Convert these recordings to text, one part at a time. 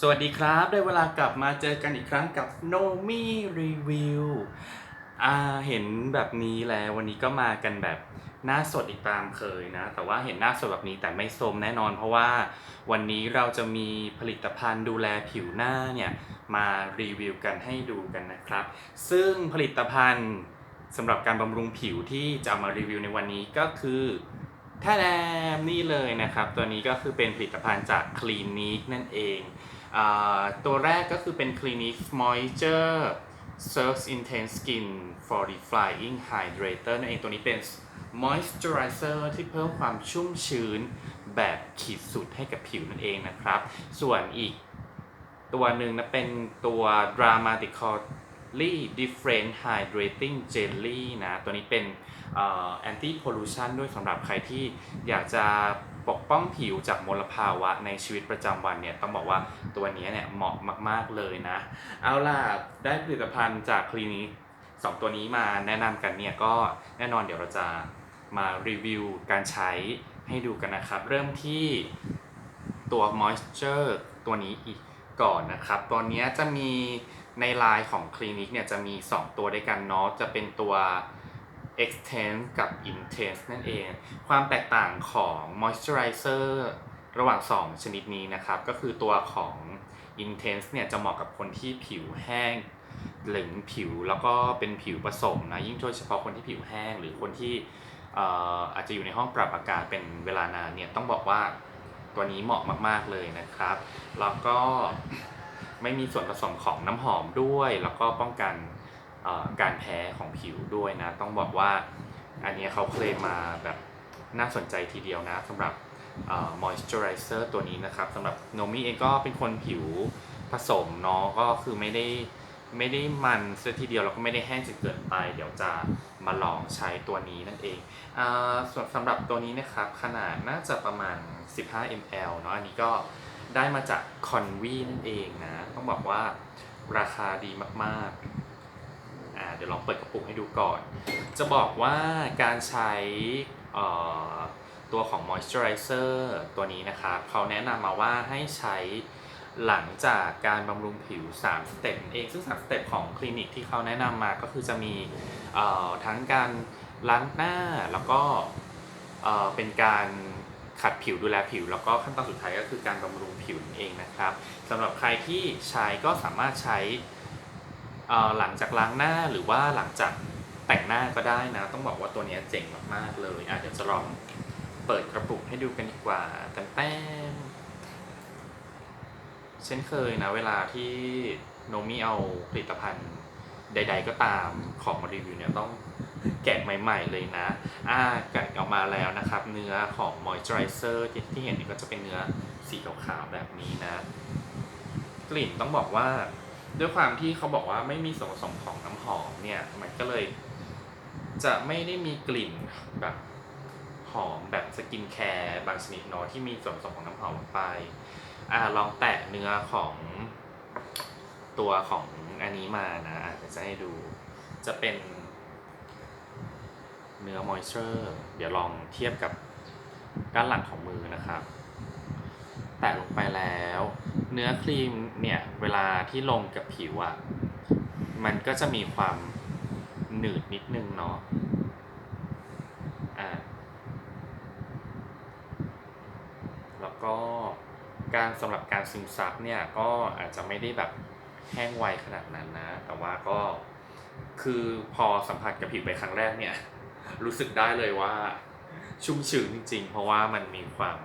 สวัสดีครับ ได้เวลากลับมาเจอกันอีกครั้งกับ n o m i Review อ่าเห็นแบบนี้แล้ววันนี้ก็มากันแบบหน้าสดอีกตามเคยนะ แต่ว่าเห็นหน้าสดแบบนี้แต่ไม่โทรมแน่นอน เพราะว่าวันนี้เราจะมีผลิตภัณฑ์ดูแลผิวหน้าเนี่ยมารีวิวกันให้ดูกันนะครับ ซึ่งผลิตภัณฑ์สำหรับการบำรุงผิวที่จะเอามารีวิวในวันนี้ก็คือท่าแดมนี่เลยนะครับ ตัวนี้ก็คือเป็นผลิตภัณฑ์จาก Clinique นั่นเอง ตัวแรกก็คือเป็น Clinique Moisture Surge Intense Skin Fortifying Hydrator นั่นเองตัวนี้เป็น Moisturizer ที่เพิ่มความชุ่มชื้นแบบขีดสุดให้กับผิวนั่นเองนะครับ ส่วนอีกตัวหนึ่งนะเป็นตัว Dramatically Different Hydrating Jelly นะ ตัวนี้เป็นแอนตี้พอลูชันด้วยสำหรับใครที่อยากจะ ปกป้องผิวจากมลภาวะในชีวิตประจำวันเนี่ยต้องบอกว่าตัวนี้เนี่ยเหมาะมาก ๆเลยนะ เอาล่ะได้ผลิตภัณฑ์จากคลินิกสองตัวนี้มาแนะนำกันเนี่ยก็แน่นอนเดี๋ยวเราจะมารีวิวการใช้ให้ดูกันนะครับ เริ่มที่ตัว moisture ตัวนี้อีกก่อนนะครับ ตัวนี้จะมีในไลน์ของคลินิกเนี่ยจะมี 2 ตัวด้วยกันเนาะจะเป็นตัว extense กับ intense นั่นเอง ความแตกต่างของ moisturizer ระหว่าง 2 ชนิดนี้นะครับ ก็คือตัวของ intense เนี่ยจะเหมาะกับคนที่ผิวแห้งหรือผิวแล้วก็เป็นผิวผสมนะยิ่งโดยเฉพาะคนที่ผิวแห้ง หรือคนที่เอ่ออาจจะอยู่ในห้องปรับอากาศเป็นเวลานานเนี่ยต้องบอกว่าตัวนี้เหมาะมาก ๆ เลยนะครับ แล้วก็ไม่มีส่วนผสมของน้ำหอมด้วย แล้วก็ป้องกัน การแพ้ของผิวด้วยนะ ต้องบอกว่าอันนี้เขาเคลมมาแบบน่าสนใจทีเดียวนะสำหรับเอ่อ moisturizer ตัวนี้นะครับสำหรับโนมิเองก็เป็นคนผิวผสมเนาะก็คือไม่ได้ไม่ได้มันเสียทีเดียวแล้วก็ไม่ได้แห้งจนเกินไป เดี๋ยวจะมาลองใช้ตัวนี้นั่นเองอส่วนสำหรับตัวนี้นะครับขนาดน่าจะประมาณ 15 ml เนาะอันนี้ก็ได้มาจาก Convi นั่นเองนะ ต้องบอกว่าราคาดีมากๆ เดี๋ยวลองเปิดกระปุกให้ดูก่อน จะบอกว่าการใช้ตัวของ moisturizer ตัวนี้นะครับเขาแนะนำมาว่าให้ใช้หลังจากการบำรุงผิว 3 สเต็ปเอง ซึ่ง 3 สเต็ปของคลินิกที่เขาแนะนำมาก็คือจะมีทั้งการล้างหน้าแล้วก็เป็นการขัดผิวดูแลผิว แล้วก็ขั้นตอนสุดท้ายก็คือการบำรุงผิวเองนะครับสำหรับใครที่ใช้ก็สามารถใช้ หลังจากล้างหน้าหรือว่าหลังจากแต่งหน้าก็ได้นะ ต้องบอกว่าตัวนี้เจ๋งมากๆเลยอะเดี๋ยวจะลองเปิดกระปุกให้ดูกันดีกว่าแต่แป้งเช่นเคยนะ เวลาที่โนมิเอาผลิตภัณฑ์ใด ๆ ก็ตามของมารีวิวเนี่ยต้องแกะใหม่ ๆ เลยนะ อ่าแกะออกมาแล้วนะครับ เนื้อของ moisturizer ที่ที่เห็นนี่ก็จะเป็นเนื้อสีขาวๆแบบนี้นะ กลิ่นต้องบอกว่า ด้วยความที่เขาบอกว่าไม่มีส่วนผสมของน้ำหอมเนี่ย มันก็เลย จะไม่ได้มีกลิ่นแบบหอมแบบสกินแคร์บางชนิดเนาะที่มีส่วนผสมของน้ำหอมไป อ่าลองแตะเนื้อของตัวของอันนี้มานะอะเดี๋ยวจะให้ดู จะเป็นเนื้อมอยเจอร์ เดี๋ยวลองเทียบกับด้านหลังของมือนะครับ แตะลงไปแล้ว เนื้อครีมเนี่ยเวลาที่ลงกับผิวอะ่ะมันก็จะมีความหนืดนิดนึงเนาะอะแล้วก็การสำหรับการซึมซับเนี่ยก็อาจจะไม่ได้แบบแห้งไวขนาดนั้นนะ แต่ว่าก็คือพอสัมผัสกับผิวไปครั้งแรกเนี่ย รู้สึกได้เลยว่าชุ่มชื้นจริงๆ เพราะว่ามันมีความ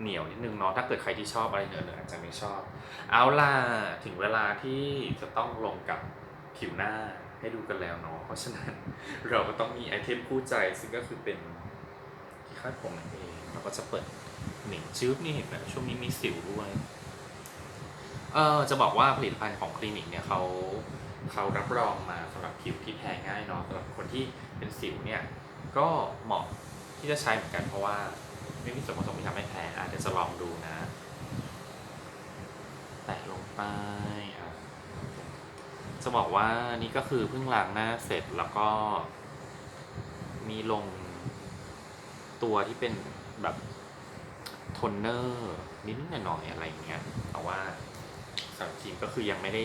เหนียวนิดนึงเนาะถ้าเกิดใครที่ชอบอะไรเหนือๆอาจจะไม่ชอบ เอาล่ะถึงเวลาที่จะต้องลงกับผิวหน้าให้ดูกันแล้วเนาะเพราะฉะนั้นเราก็ต้องมีไอเทมคู่ใจซึ่งก็คือเป็นที่คาดผมนั่นเองเราก็จะเปิดหนึ่งชื้บนี่เห็นไหมช่วงนี้มีสิวด้วยเออจะบอกว่าผลิตภัณฑ์ของคลินิกเนี่ยเขาเขารับรองมาสำหรับผิวที่แพ้ง่ายเนาะสำหรับคนที่เป็นสิวเนี่ยก็เหมาะที่จะใช้เหมือนกันเพราะว่า ไม่มีส่วนผสมที่ทำให้แพ้อะเดี๋ยวจะลองดูนะ แตะลงไปจะบอกว่านี่ก็คือเพิ่งล้างหน้าเสร็จแล้วก็มีลงตัวที่เป็นแบบโทนเนอร์นิดหน่อยอะไรอย่างเงี้ยแต่ว่าสำหรับครีมก็คือยังไม่ได้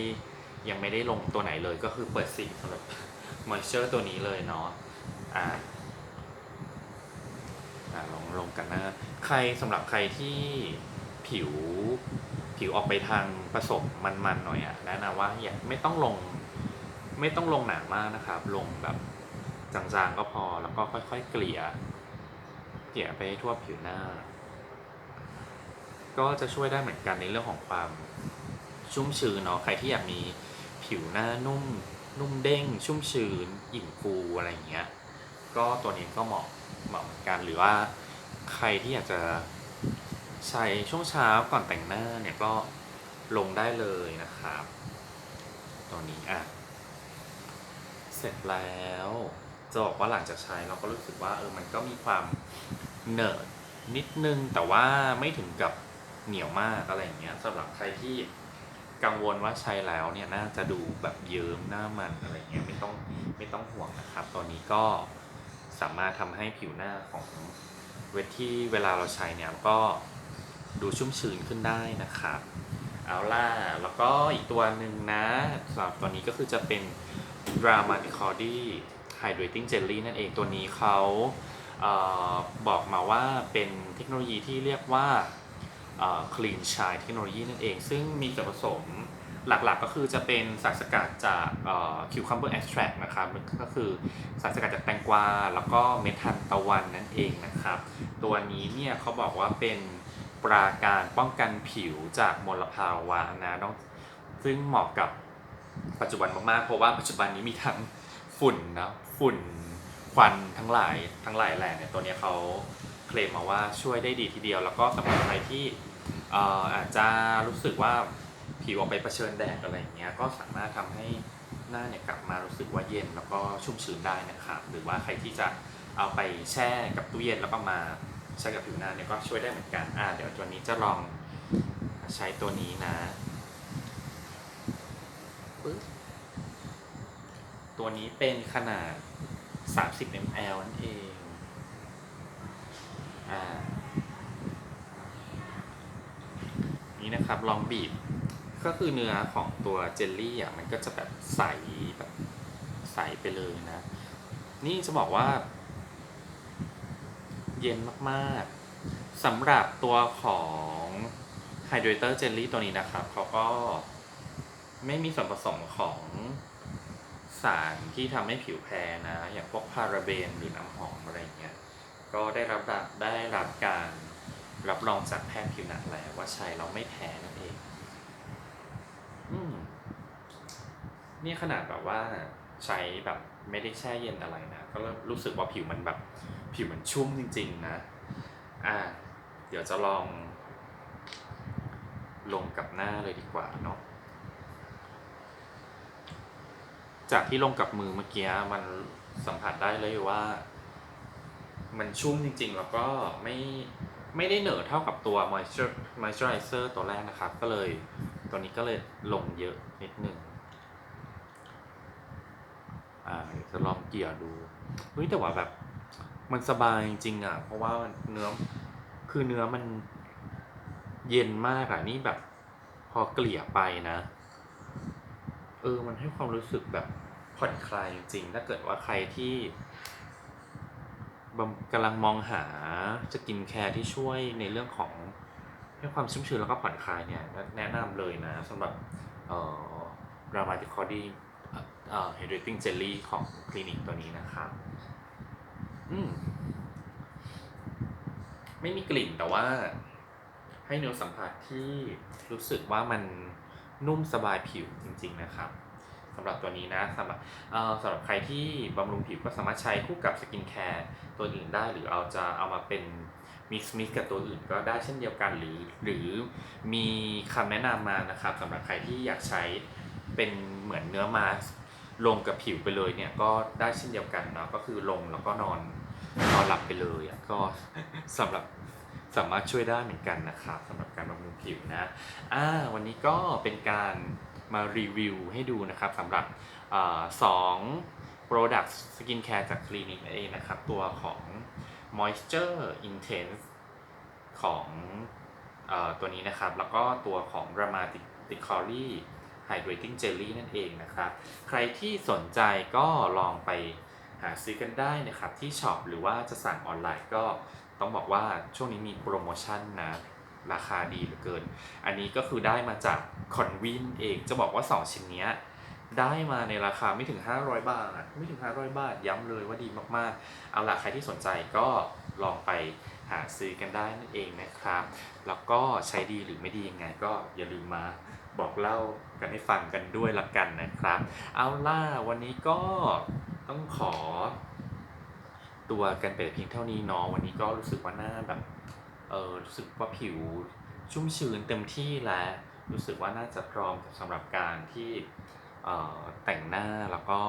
ยังไม่ได้ลงตัวไหนเลยก็คือเปิดสิงสำหรับมอยเจอร์ตัวนี้เลยเนาะอ่า ลงลงกันหน้าใครสำหรับใครที่ผิวผิวออกไปทางผสมมันๆหน่อยอะแนะนำว่าอย่าไม่ต้องลงไม่ต้องลงหนามากนะครับ ลงแบบจางๆก็พอแล้วก็ค่อยๆ เกลี่ยเกลี่ยไปทั่วผิวหน้า ก็จะช่วยได้เหมือนกันในเรื่องของความชุ่มชื้นเนาะใครที่อยากมีผิวหน้านุ่มนุ่มเด้ง ชุ่มชื้นอิ่มฟูอะไรอย่างเงี้ยก็ตัวนี้ก็เหมาะเหมาะเหมือนกันหรือว่า ใครที่อยากจะใช้ช่วงเช้าก่อนแต่งหน้าเนี่ยก็ลงได้เลยนะครับตัวนี้อะ เสร็จแล้วจะบอกว่าหลังจากใช้เราก็รู้สึกว่าเออมันก็มีความเหนอะนิดนึงแต่ว่าไม่ถึงกับเหนียวมากอะไรอย่างเงี้ยสำหรับใครที่กังวลว่าใช้แล้วเนี่ยน่าจะดูแบบเยิ้มหน้ามันอะไรเงี้ยไม่ต้องไม่ต้องห่วงนะครับ ตอนนี้ก็สามารถทำให้ผิวหน้าของ เวทที่เวลาเราใช้เนี่ยก็ดูชุ่มชื้นขึ้นได้นะครับเอาล่ะแล้วก็อีกตัวหนึ่งนะสำหรับตัวนี้ก็คือจะเป็น Drama d i c o r d y Hydrating Jelly นั่นเองตัวนี้เขาเออบอกมาว่าเป็นเทคโนโลยีที่เรียกว่าเอ่อ Clean Shine เทคโนโลยีนั่นเอง ซึ่งมีส่วนผสม หลักๆก็คือจะเป็นสารสกัดจากเอ่อ Cucumber Extract นะครับก็คือสารสกัดจากแตงกวาแล้วก็เมทานตะวันนั่นเองนะครับ ตัวนี้เนี่ยเขาบอกว่าเป็นปราการป้องกันผิวจากมลภาวะนะต้องซึ่งเหมาะกับปัจจุบันมากๆ เพราะว่าปัจจุบันนี้มีทั้งฝุ่นนะฝุ่นควันทั้งหลายทั้งหลายแหล่เนี่ยตัวนี้เขาเคลมมาว่าช่วยได้ดีทีเดียว แล้วก็สำหรับใครที่อาจจะรู้สึกว่า ผิวออกไปเผชิญแดดอะไรอย่างเงี้ยก็สามารถทำให้หน้าเนี่ยกลับมารู้สึกว่าเย็นแล้วก็ชุ่มชื้นได้นะครับหรือว่าใครที่จะเอาไปแช่กับตู้เย็นแล้วก็มาใช้กับผิวหน้าเนี่ยก็ช่วยได้เหมือนกันอ่าเดี๋ยวตัวนี้จะลองใช้ตัวนี้นะตัวนี้เป็นขนาด 30 ml นั่นเองอ่านี่นะครับลองบีบ ก็คือเนื้อของตัวเจลลี่อะมันก็จะแบบใสแบบใสไปเลยนะ นี่จะบอกว่า เย็นมากๆสำหรับตัวของ Hydrator Jelly ตัวนี้นะครับเขาก็ไม่มีส่วนผสมของสารที่ทำให้ผิวแพ้นะ อย่างพวกพาราเบนหรือน้ำหอมอะไรเงี้ยก็ได้รับได้รับการรับรองจากแพทย์ผิวหนังแล้วว่าใช้เราไม่แพ้นั่นเอง อืม นี่ขนาดแบบว่าใช้แบบไม่ได้แช่เย็นอะไรนะ ก็รู้สึกว่าผิวมันแบบผิวมันชุ่มจริง ๆ นะ อ่า เดี๋ยวจะลอง ลงกับหน้าเลยดีกว่าเนาะ จากที่ลงกับมือเมื่อกี้มันสัมผัสได้เลยว่า มันชุ่มจริง ๆ แล้วก็ไม่ไม่ได้เหนอะเท่ากับตัว moisture moisturizer ตัวแรกนะครับ ก็เลย ตัวนี้ก็เลยลงเยอะนิดนึง อ่าเดี๋ยว จะลองเกี่ยดูเฮ้ยแต่ว่าแบบ มันสบายจริงอะ เพราะว่าเนื้อคือเนื้อมันเย็นมากอะนี่แบบ พอเกลี่ยไปนะ เออ มันให้ความรู้สึกแบบผ่อนคลายจริงถ้าเกิดว่าใครที่กำลังมองหาจะกินแคร์ที่ช่วยในเรื่องของให้ความชุ่มชื้นแล้วก็ผ่อนคลายเนี่ย แนะนำเลยนะสำหรับเอ่อ r a m a เอ่อ hydrating jelly ของคลินิกตัวนี้นะครับอืมไม่มีกลิ่นแต่ว่า ให้เนื้อสัมผัสที่รู้สึกว่ามันนุ่มสบายผิวจริง ๆ นะครับสำหรับตัวนี้นะสำหรับเอ่อสำหรับใครที่บำรุงผิวก็สามารถใช้คู่กับสกินแคร์ตัวอื่นได้ หรือเอาจะเอามาเป็นมิกซ์มิกกับตัวอื่นก็ได้เช่นเดียวกันหรือ หรือมีคำแนะนำมานะครับสำหรับใครที่อยากใช้เป็นเหมือนเนื้อมาส ลงกับผิวไปเลยเนี่ยก็ได้เช่นเดียวกันเนาะก็คือลงแล้วก็นอนนอนหลับไปเลยอะก็สำหรับสามารถช่วยได้เหมือนกันนะครับสำหรับการบำรุงผิวนะอ่าวันนี้ก็เป็นการมารีวิวให้ดูนะครับสำหรับอสอง Product Skincare จากคลินิกเองนะครับ ตัวของ Moisture Intense ของอตัวนี้นะครับ แล้วก็ตัวของ r a m a t i c o r y Hydrating Jelly นั่นเองนะครับ ใครที่สนใจก็ลองไปหาซื้อกันได้นะครับ ที่ช็อปหรือว่าจะสั่งออนไลน์ก็ต้องบอกว่าช่วงนี้มีโปรโมชั่นนะราคาดีเหลือเกิน อันนี้ก็คือได้มาจากคอนวินเองจะบอกว่า 2 ชิ้นเนี้ยได้มาในราคาไม่ถึง 500 บาท ไม่ถึง 500 บาท ย้ำเลยว่าดีมากๆ เอาล่ะใครที่สนใจก็ลองไปหาซื้อกันได้นั่นเองนะครับ แล้วก็ใช้ดีหรือไม่ดียังไงก็อย่าลืมมา บอกเล่ากันให้ฟังกันด้วยละกันนะครับ เอาล่ะวันนี้ก็ต้องขอ ตัวกันไปเพียงเท่านี้เนาะวันนี้ก็รู้สึกว่าหน้าแบบเออรู้สึกว่าผิวชุ่มชื้นเต็มที่แล้วรู้สึกว่าน่าจะพร้อมสำหรับการที่เออแต่งหน้าแล้วก็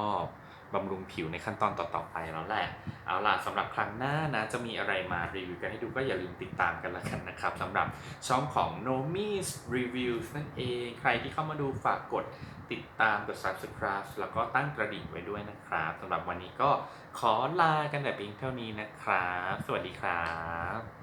บำรุงผิวในขั้นตอนต่อๆไปแล้วแหละเอาล่ะสำหรับครั้งหน้านะจะมีอะไรมารีวิวกันให้ดูก็อย่าลืมติดตามกันละกันนะครับสำหรับช่องของ Nomis Reviews นั่นเองใครที่เข้ามาดูฝากกดติดตามกด subscribe แล้วก็ตั้งกระดิ่งไว้ด้วยนะครับสำหรับวันนี้ก็ขอลากันแต่เพียงเท่านี้นะครับ สวัสดีครับ